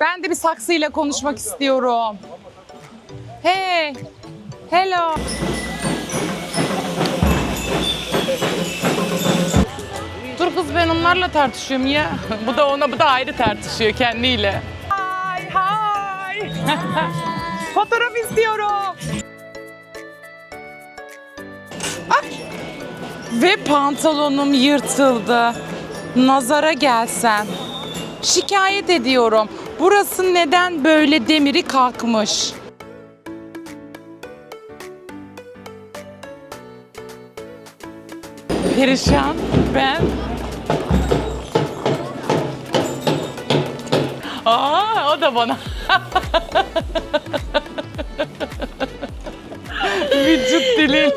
Ben de bir saksıyla konuşmak istiyorum. Hey. Hello. Dur kız ben onlarla tartışıyorum ya. bu da ona bu da ayrı tartışıyor kendiyle. Hay hay. Fotoğraf istiyorum. Ay. Ve pantolonum yırtıldı. Nazara gelsen. Şikayet ediyorum. Burası neden böyle demiri kalkmış? Perişan ben. Aa, o da bana. Vücut diliyle.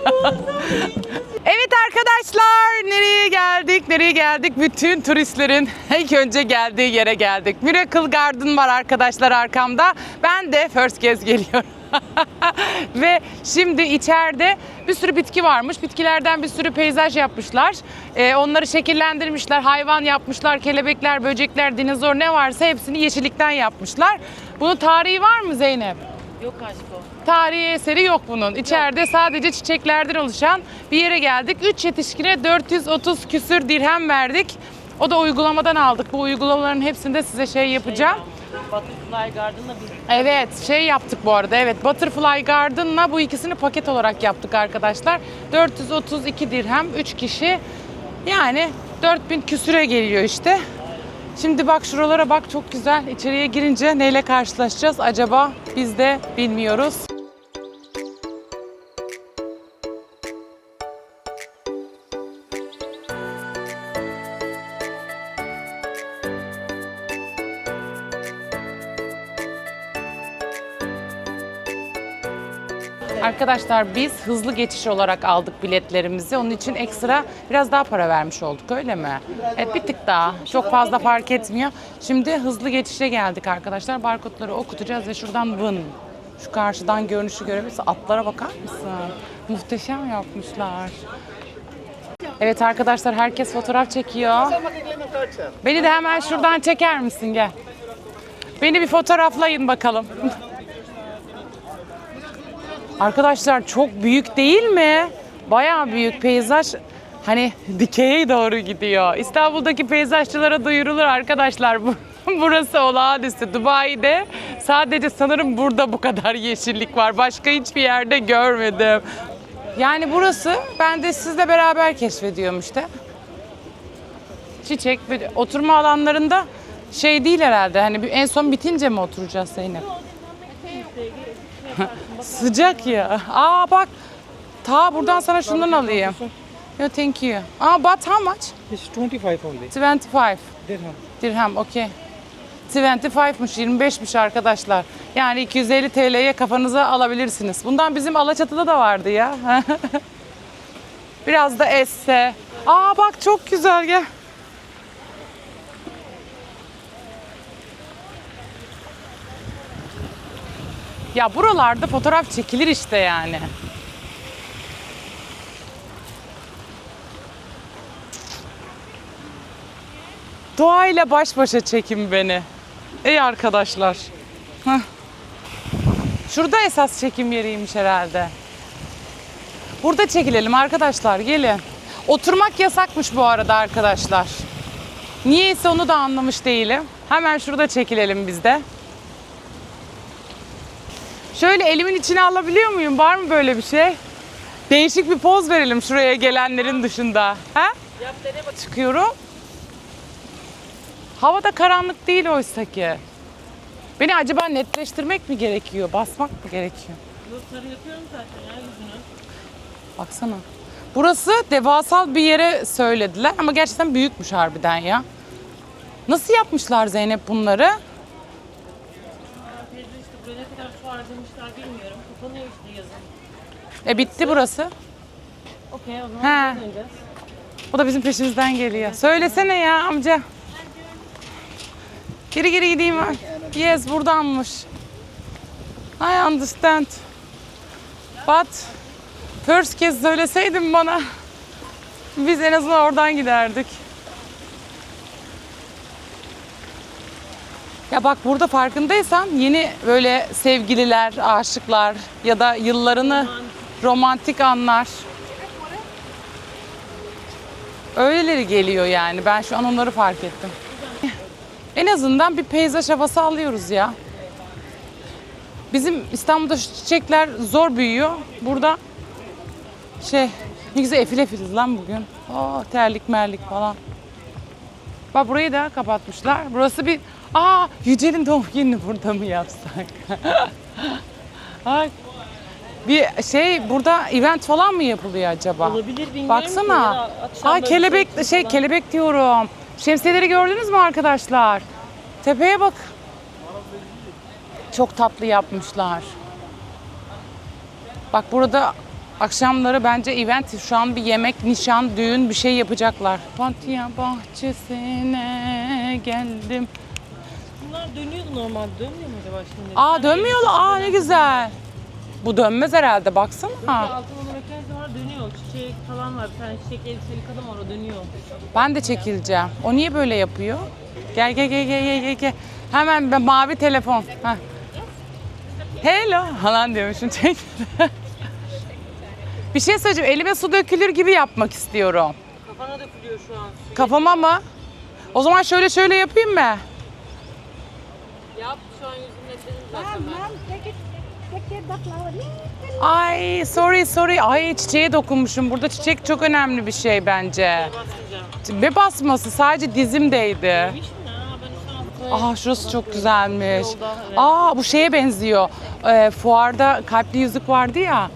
Arkadaşlar nereye geldik? Nereye geldik? Bütün turistlerin ilk önce geldiği yere geldik. Miracle Garden var arkadaşlar arkamda. Ben de first kez geliyorum. Ve şimdi içeride bir sürü bitki varmış. Bitkilerden bir sürü peyzaj yapmışlar. Ee, onları şekillendirmişler. Hayvan yapmışlar. Kelebekler, böcekler, dinozor ne varsa hepsini yeşillikten yapmışlar. Bunun tarihi var mı Zeynep? Yok aşkım. Tarihi eseri yok bunun. İçeride sadece çiçeklerden oluşan bir yere geldik. 3 yetişkine 430 küsür dirhem verdik. O da uygulamadan aldık. Bu uygulamaların hepsinde size şey yapacağım. Butterfly Garden'la bir Evet şey yaptık bu arada. Evet Butterfly Garden'la bu ikisini paket olarak yaptık arkadaşlar. 432 dirhem 3 kişi. Yani 4000 küsüre geliyor işte. Şimdi bak şuralara bak çok güzel. İçeriye girince neyle karşılaşacağız acaba? Biz de bilmiyoruz. Arkadaşlar biz hızlı geçiş olarak aldık biletlerimizi. Onun için ekstra biraz daha para vermiş olduk öyle mi? Evet bir tık daha. Çok fazla fark etmiyor. Şimdi hızlı geçişe geldik arkadaşlar. Barkodları okutacağız ve şuradan vın. Şu karşıdan görünüşü görebilirsin. Atlara bakar mısın? Muhteşem yapmışlar. Evet arkadaşlar herkes fotoğraf çekiyor. Beni de hemen şuradan çeker misin gel. Beni bir fotoğraflayın bakalım. Arkadaşlar çok büyük değil mi? Bayağı büyük peyzaj. Hani dikeye doğru gidiyor. İstanbul'daki peyzajçılara duyurulur arkadaşlar. Bu- Burası olağanüstü. Dubai'de sadece sanırım burada bu kadar yeşillik var. Başka hiçbir yerde görmedim. Yani burası ben de sizle beraber keşfediyorum işte. Çiçek, oturma alanlarında şey değil herhalde. Hani en son bitince mi oturacağız Zeynep? Sıcak ya. Aa bak. Ta buradan sana şundan alayım. Yo thank you. Aa but how much? It's 25 only. 25 Dirham. dirham. Okay. 25'mış 25'miş arkadaşlar. Yani 250 TL'ye kafanıza alabilirsiniz. Bundan bizim Alaçatı'da da vardı ya. Biraz da esse. Aa bak çok güzel gel. Ya buralarda fotoğraf çekilir işte yani. Doğayla baş başa çekin beni. Ey arkadaşlar. Heh. Şurada esas çekim yeriymiş herhalde. Burada çekilelim arkadaşlar gelin. Oturmak yasakmış bu arada arkadaşlar. Niyeyse onu da anlamış değilim. Hemen şurada çekilelim biz de. Şöyle elimin içine alabiliyor muyum? Var mı böyle bir şey? Değişik bir poz verelim şuraya gelenlerin dışında. Ha? Yap dene bak. Çıkıyorum. Havada karanlık değil oysa ki. Beni acaba netleştirmek mi gerekiyor? Basmak mı gerekiyor? Yok sarı yapıyorum zaten ya yüzünü. Baksana. Burası devasal bir yere söylediler ama gerçekten büyükmüş harbiden ya. Nasıl yapmışlar Zeynep bunları? Aa, teyze işte buraya ne kadar harcamışlar bilmiyorum. Kapanıyor işte yazın. E bitti burası. Okey o zaman He. geri döneceğiz. O da bizim peşimizden geliyor. Söylesene ya amca. Geri geri gideyim ben. Yes buradanmış. I understand. But first kez söyleseydin bana biz en azından oradan giderdik. Ya bak burada farkındaysan yeni böyle sevgililer, aşıklar ya da yıllarını romantik anlar. Öyleleri geliyor yani. Ben şu an onları fark ettim. En azından bir peyzaj havası alıyoruz ya. Bizim İstanbul'da şu çiçekler zor büyüyor. Burada şey ne güzel efil efiliz lan bugün. Aa, terlik merlik falan. Bak burayı da kapatmışlar. Burası bir... Aa Yücel'in doğum gününü burada mı yapsak? Ay. Bir şey burada event falan mı yapılıyor acaba? Olabilir bilmiyorum ki. Baksana. Ya da akşam Aa böyle kelebek şey falan. kelebek diyorum. Şemsiyeleri gördünüz mü arkadaşlar? Tepeye bak. Çok tatlı yapmışlar. Bak burada akşamları bence event şu an bir yemek, nişan, düğün bir şey yapacaklar. Pantiya bahçesine geldim. Bunlar dönüyordu normal. Dönmüyor mu acaba şimdi? Aa dönmüyorlar. Aa ne güzel. Bu dönmez herhalde baksana. Bir altın onu mekanizma var dönüyor. Çiçek falan var. Bir tane çiçek elbiseli kadın var o dönüyor. Ben de çekileceğim. O niye böyle yapıyor? Gel gel gel gel gel gel. gel. Hemen ben mavi telefon. Heh. Hello falan diyormuşum. Çek. bir şey söyleyeceğim. Elime su dökülür gibi yapmak istiyorum. Kafana dökülüyor şu an. Kafama mı? O zaman şöyle şöyle yapayım mı? Yap şu an yüzümün etledim zaten ben. Ma'am, take it, take that flower. Ay sorry sorry. Ay çiçeğe dokunmuşum. Burada çiçek çok önemli bir şey bence. Basmayacağım. Ve basması sadece dizimdeydi. Yemiş mi? Ha, ben şu an Aa şurası çok güzelmiş. Yolda, evet. Aa bu şeye benziyor. Ee, fuarda kalpli yüzük vardı ya.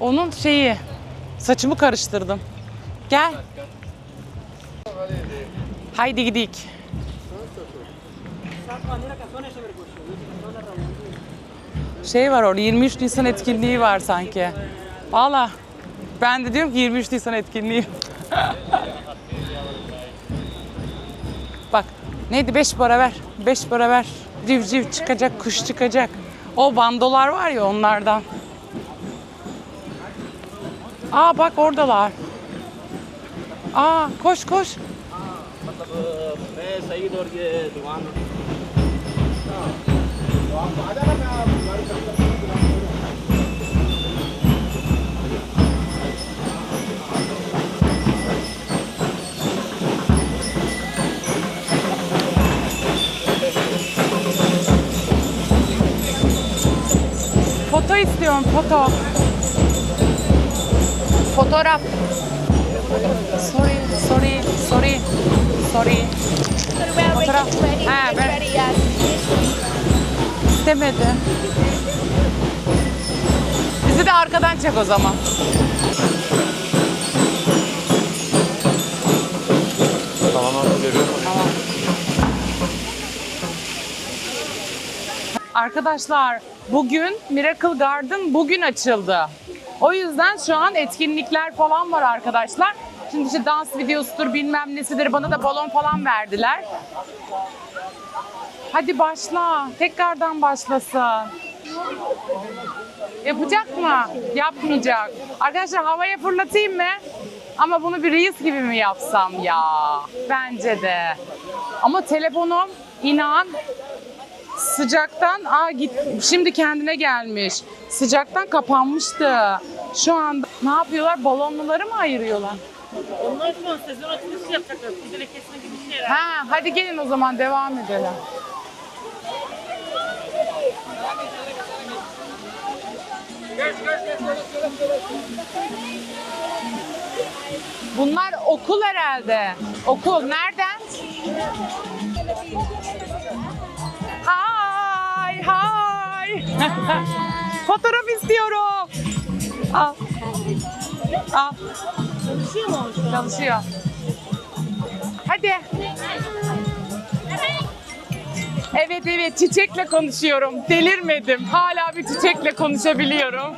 Onun şeyi. Saçımı karıştırdım. Gel. Haydi gidik Şey var orada 23 Nisan etkinliği var sanki. Valla ben de diyorum ki 23 Nisan etkinliği. Bak neydi 5 para ver. 5 para ver. Civciv çıkacak, kuş çıkacak. O bandolar var ya onlardan. Aa bak oradalar. Aa koş koş. मैं सईद और ये दुकान Foto istiyorum foto. Fotoğraf. Sorry, sorry, sorry, sorry. Fotoğraf. Ha, ben istemedi. Bizi de arkadan çek o zaman. Arkadaşlar bugün Miracle Garden bugün açıldı. O yüzden şu an etkinlikler falan var arkadaşlar. Şimdi işte dans videosudur bilmem nesidir bana da balon falan verdiler. Hadi başla. Tekrardan başlasın. Yapacak mı? Yapmayacak. Arkadaşlar havaya fırlatayım mı? Ama bunu bir reis gibi mi yapsam ya? Bence de. Ama telefonum inan Sıcaktan aa git şimdi kendine gelmiş. Sıcaktan kapanmıştı. Şu anda ne yapıyorlar? Balonluları mı ayırıyorlar? Onlar şu an sezon açılışı yapacaklar. Kuzele kesme gibi bir şeyler. Ha hadi gelin o zaman devam edelim. Bunlar okul herhalde. Okul nereden? Hay hay. Fotoğraf istiyorum. Al. Al. Çalışıyor mu? Çalışıyor. Hadi. Evet evet çiçekle konuşuyorum. Delirmedim. Hala bir çiçekle konuşabiliyorum.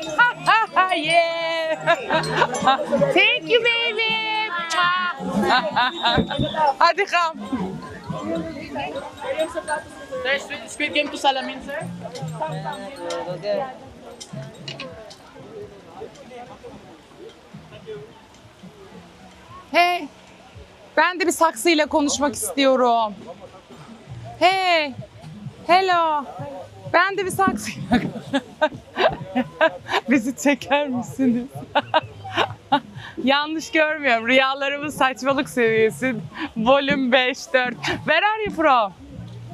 yeah. Thank you baby. Hadi kam. Sir, Squid Game to Salamin, sir. Hey. Ben de bir saksıyla konuşmak istiyorum. Hey. Hello. Ben de bir saksıyla. Bizi çeker misiniz? Yanlış görmüyorum. Rüyalarımın saçmalık seviyesi. Volüm 5, 4. Where are you from?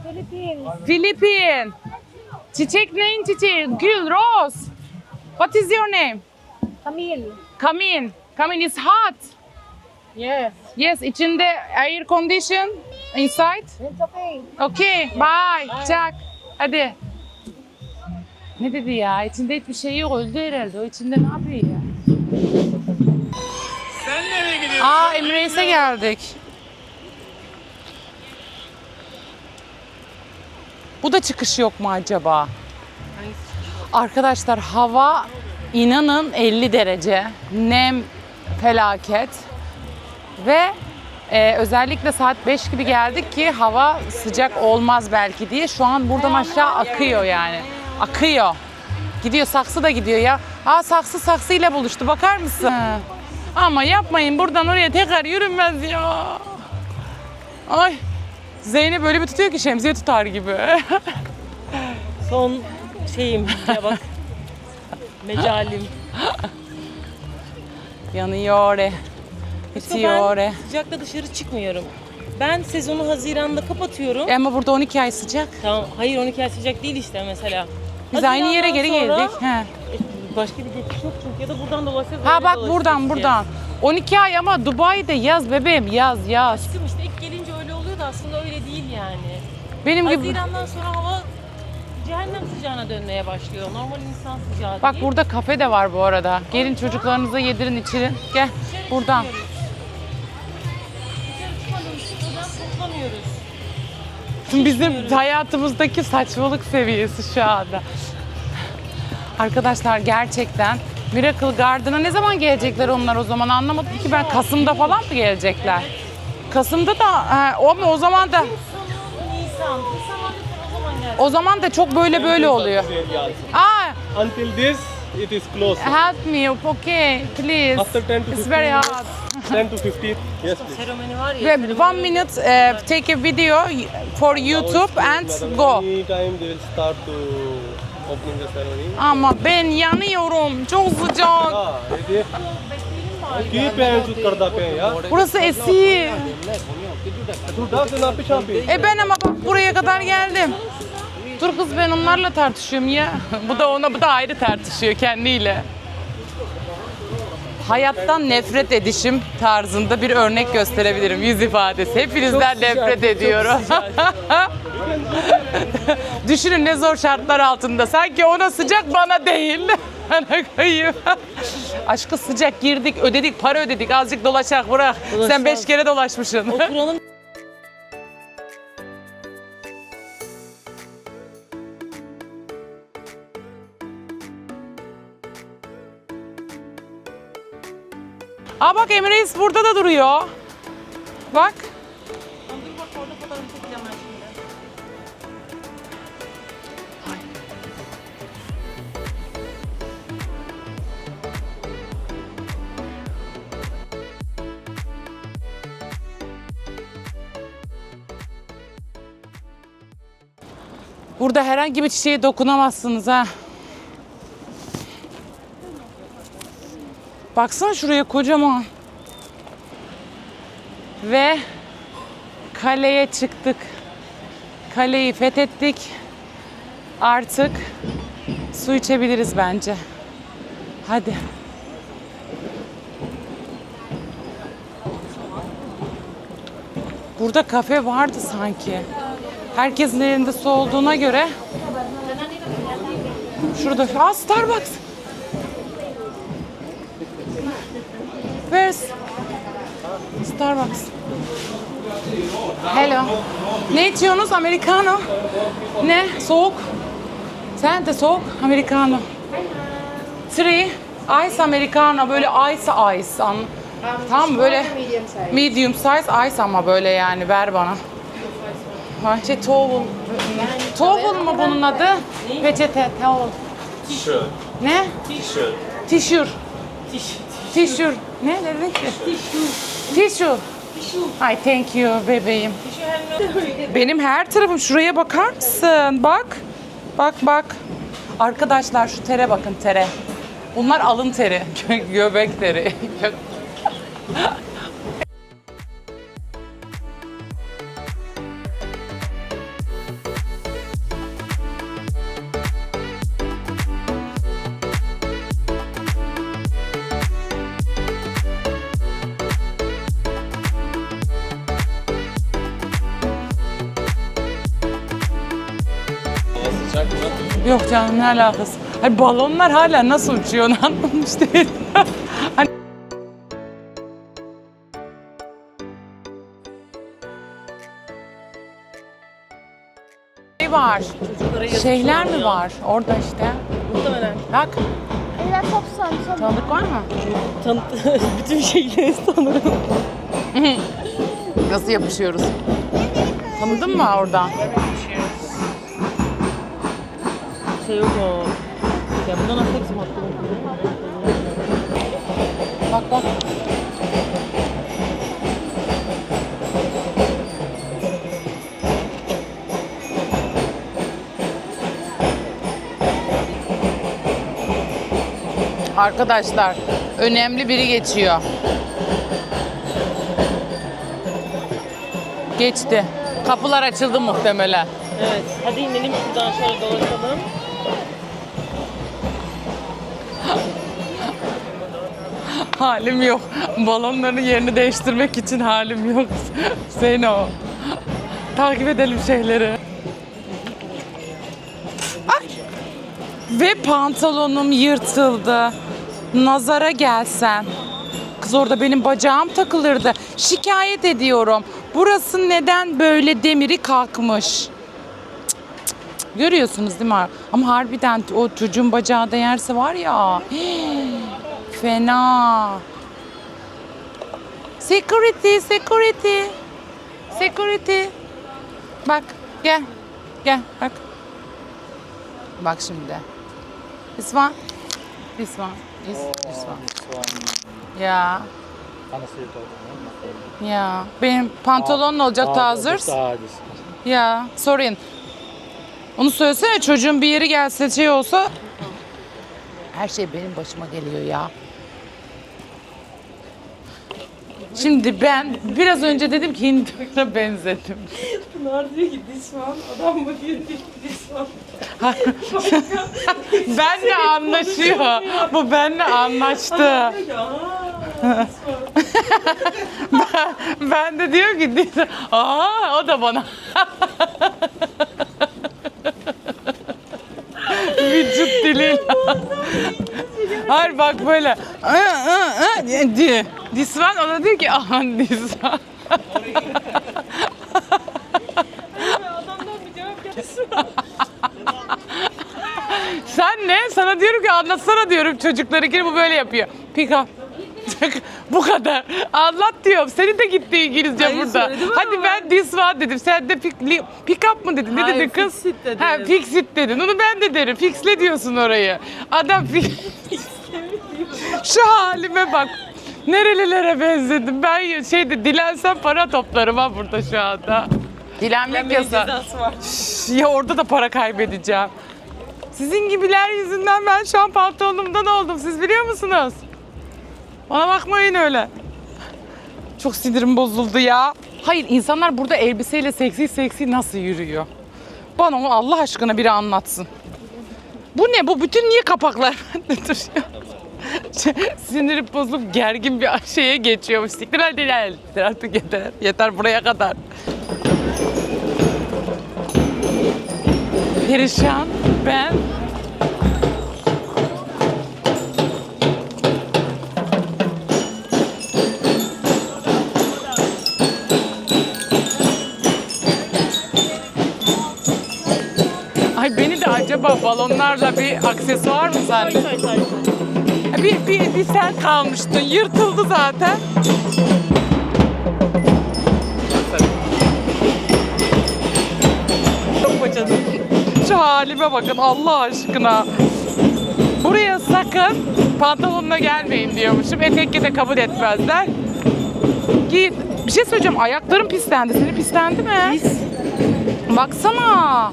Philippines. Philippine. Çiçek neyin çiçeği? Gül, rose. What is your name? Camille. Come in. It's hot. Yes. Yes, içinde air condition inside. It's okay. Okay, bye. Çak. Hadi. Ne dedi ya? İçinde hiçbir şey yok. Öldü herhalde. O içinde ne yapıyor ya? Sen nereye gidiyorsun? Aa Emirates geldik. Bu da çıkış yok mu acaba? Arkadaşlar hava inanın 50 derece. Nem felaket. Ve e, özellikle saat 5 gibi geldik ki hava sıcak olmaz belki diye. Şu an buradan aşağı akıyor yani. Akıyor. Gidiyor saksı da gidiyor ya. Aa saksı saksıyla buluştu bakar mısın? Ama yapmayın buradan oraya tekrar yürünmez ya. Ay Zeynep böyle bir tutuyor ki şemsiye tutar gibi. Son şeyim ya bak. Mecalim. Yanıyor. Bitiyor. Ben sıcakta dışarı çıkmıyorum. Ben sezonu Haziran'da kapatıyorum. E ama burada 12 ay sıcak. Tamam. Hayır 12 ay sıcak değil işte mesela. Biz aynı yere geri Haziran'dan sonra- geldik. He. E, Başka bir geçiş yok çünkü ya da buradan dolaşacağız. Ha öyle bak dolaşacağız buradan diye. buradan. 12 ay ama Dubai'de yaz bebeğim yaz yaz. Aşkım işte aslında öyle değil yani. Benim gibi. Haziran'dan sonra hava cehennem sıcağına dönmeye başlıyor. Normal insan sıcağı Bak değil. burada kafe de var bu arada. Gelin çocuklarınıza yedirin içirin. Gel Dışarı buradan. çıkmıyoruz. Dışarı çıkmadığımız için buradan toplamıyoruz. Bizim hayatımızdaki saçmalık seviyesi şu anda. Arkadaşlar gerçekten Miracle Garden'a ne zaman gelecekler onlar o zaman anlamadım ki ben Kasım'da falan mı gelecekler? Kasım'da da ha, o mu o zaman da Nisan. Nisan o zaman geldi. o zaman da çok böyle böyle oluyor. Aa, Until this, it is closed. help me, okay, please. After 10 to It's 15 very minutes. hot. 10 to 15. Yes, please. Seremoni var ya. Ve one minute uh, take a video for YouTube and go. Any time they will start to opening the ceremony. Ama ben yanıyorum. Çok sıcak. हाँ ये ਕੀ ਪਿਆ ਯੂਜ਼ ਕਰਦਾ ਪਿਆ yar? Burası eski. Dur daha sen abi şampi. E ben ama bak buraya kadar geldim. Dur kız ben onlarla tartışıyorum ya. bu da ona bu da ayrı tartışıyor kendiyle. Hayattan nefret edişim tarzında bir örnek gösterebilirim yüz ifadesi. Hepinizden Çok nefret sıcak, ediyorum. çok Düşünün ne zor şartlar altında. Sanki ona sıcak bana değil. Aşkı sıcak girdik, ödedik, para ödedik. Azıcık dolaşak bırak. Sen Dolaşalım. beş kere dolaşmışsın. Oturalım. Aa bak Emirates burada da duruyor. Bak. Burada herhangi bir çiçeğe dokunamazsınız ha. Baksana şuraya kocaman. Ve kaleye çıktık. Kaleyi fethettik. Artık su içebiliriz bence. Hadi. Burada kafe vardı sanki. Herkesin elinde su olduğuna göre. Şurada. Aa Starbucks. Where's Starbucks? Hello. Ne içiyorsunuz? Americano. Ne? Soğuk. Sen de soğuk. Americano. Three. Ice Americano. Böyle ice ice. Tamam böyle medium size ice ama böyle yani ver bana. Şey towel. Towel mu bunun adı? Peçete, towel. T-shirt. Ne? T-shirt. Tişür. Tişür. Ne dedin ki? Tişür. Ay thank you bebeğim. Benim her tarafım şuraya bakar mısın? Bak. Bak bak. Arkadaşlar şu tere bakın tere. Bunlar alın teri. Gö- Göbek teri. ne alakası? Hani balonlar hala nasıl uçuyor onu anlamış değilim. hani... Şey var. Şeyler mi var? Orada işte. Muhtemelen. Bak Eller topsan. som- tanıdık var mı? Tanıt bütün şeyleri sanırım. Nasıl yapışıyoruz? Tanıdın mı oradan? Şey yok o. Ya bundan nasıl kısım attım? Bak bak. Arkadaşlar önemli biri geçiyor. Geçti. Kapılar açıldı muhtemelen. Evet. Hadi inelim şuradan şöyle dolaşalım. Halim yok. Balonların yerini değiştirmek için halim yok. Zeyno. Takip edelim şeyleri. Ay. Ve pantolonum yırtıldı. Nazara gelsen. Kız orada benim bacağım takılırdı. Şikayet ediyorum. Burası neden böyle demiri kalkmış? Görüyorsunuz değil mi? Ama harbiden o çocuğun bacağı değerse var ya. Fena. Security, security. Security. Bak, gel. Gel, bak. Bak şimdi. This one. This one. This, this one. Ya. Ya. Benim pantolon ne olacak Tazers? Ya, sorun. Onu söylesene çocuğun bir yeri gelse şey olsa her şey benim başıma geliyor ya. Şimdi ben biraz önce dedim ki Hindu'ya benzedim. Pınar diyor ki one. Adam bakıyor diyor ki one. benle anlaşıyor. Bu benle anlaştı. Ben, ben de diyor ki aa o da bana. Vücut diliyle. Hayır bak böyle. ı, ı, ı diyor. This one o da diyor ki aha this one. Adamdan bir cevap gelsin. Sen ne? Sana diyorum ki anlatsana diyorum çocuklarınkini bu böyle yapıyor. Pick up. bu kadar. Anlat diyorum. Senin de gitti İngilizce Hayır, burada. söyledim Hadi ama ben this one dedim. Sen de pick, li- pick up mı dedin? Ne Hayır, dedin kız? fix it dedim. Ha, fix it dedin. Onu ben de derim. Fixle diyorsun orayı. Adam fix... Şu halime bak. Nerelilere benzedim. Ben şeyde dilensem para toplarım ha burada şu anda. Dilenmek yasak. var. Ya orada da para kaybedeceğim. Sizin gibiler yüzünden ben şu an pantolonumdan oldum. Siz biliyor musunuz? Bana bakmayın öyle. Çok sinirim bozuldu ya. Hayır insanlar burada elbiseyle seksi seksi nasıl yürüyor? Bana onu Allah aşkına biri anlatsın. Bu ne? Bu bütün niye kapaklar bende duruyor? Sinirim bozulup gergin bir şeye geçiyormuş. Siktir hadi gel. Artık yeter. Yeter buraya kadar. Perişan ben. Ay beni de acaba balonlarla bir aksesuar mı zannediyorsun? Bir, bir, bir sen kalmıştın. Yırtıldı zaten. Çok paçalı. Şu halime bakın Allah aşkına. Buraya sakın pantolonla gelmeyin diyormuşum. Etekle de kabul etmezler. Git Bir şey söyleyeceğim. Ayaklarım pislendi. Senin pislendi mi? Pis. Baksana.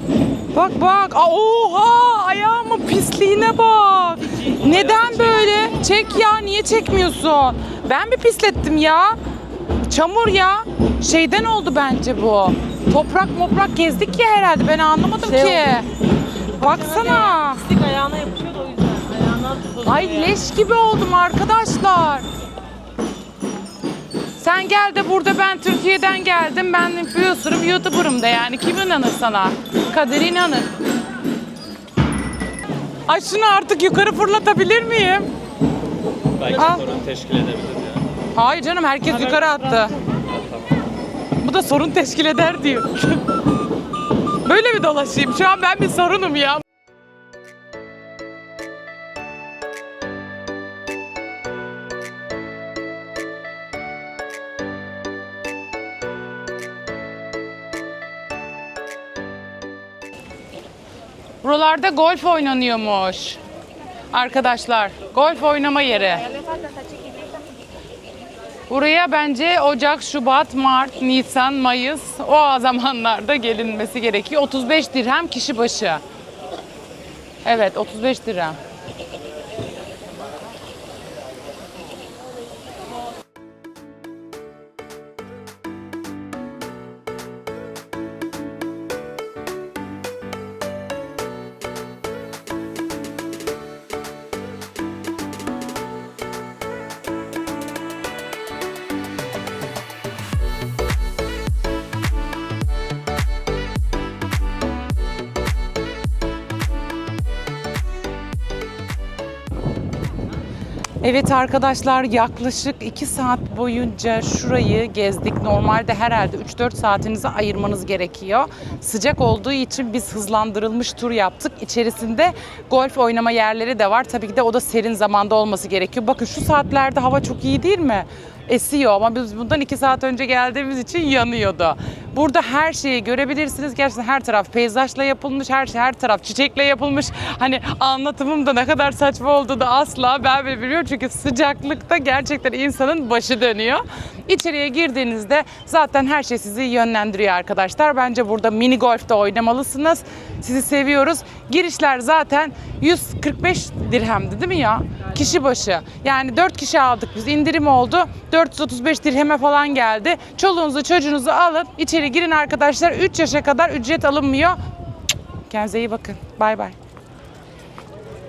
Bak bak. Aa, oha! Ayağımın pisliğine bak. Neden böyle? Çek ya. Niye çekmiyorsun? Ben bir pislettim ya. Çamur ya. Şeyden oldu bence bu. Toprak moprak gezdik ya herhalde. Ben anlamadım Şey ki. Baksana. Pislik ayağına yapışıyor da o yüzden. Bozuluyor. Ay leş gibi oldum arkadaşlar. Sen gel de burada ben Türkiye'den geldim. Ben influencer'ım, YouTuber'ım da yani. Kim inanır sana? Kader inanır. Ay şunu artık yukarı fırlatabilir miyim? Belki Al. sorun teşkil edebilir ya. Hayır canım herkes yukarı attı. Bu da sorun teşkil eder diyor. Böyle mi dolaşayım? Şu an ben bir sorunum ya. Buralarda golf oynanıyormuş. Arkadaşlar, golf oynama yeri. Buraya bence Ocak, Şubat, Mart, Nisan, Mayıs o zamanlarda gelinmesi gerekiyor. 35 dirhem kişi başı. Evet 35 dirhem. Evet arkadaşlar yaklaşık 2 saat boyunca şurayı gezdik. Normalde herhalde 3-4 saatinizi ayırmanız gerekiyor. Sıcak olduğu için biz hızlandırılmış tur yaptık. İçerisinde golf oynama yerleri de var. Tabii ki de o da serin zamanda olması gerekiyor. Bakın şu saatlerde hava çok iyi değil mi? Esiyor ama biz bundan 2 saat önce geldiğimiz için yanıyordu. Burada her şeyi görebilirsiniz. Gerçekten her taraf peyzajla yapılmış, her şey her taraf çiçekle yapılmış. Hani anlatımım da ne kadar saçma olduğu da asla ben bile bilmiyorum. Çünkü sıcaklıkta gerçekten insanın başı dönüyor. İçeriye girdiğinizde zaten her şey sizi yönlendiriyor arkadaşlar. Bence burada mini golf de oynamalısınız. Sizi seviyoruz. Girişler zaten 145 dirhemdi değil mi ya? Kişi başı. Yani 4 kişi aldık biz. indirim oldu. 435 dirheme falan geldi. Çoluğunuzu çocuğunuzu alın. içeri girin arkadaşlar. 3 yaşa kadar ücret alınmıyor. Kendinize iyi bakın. Bay bay.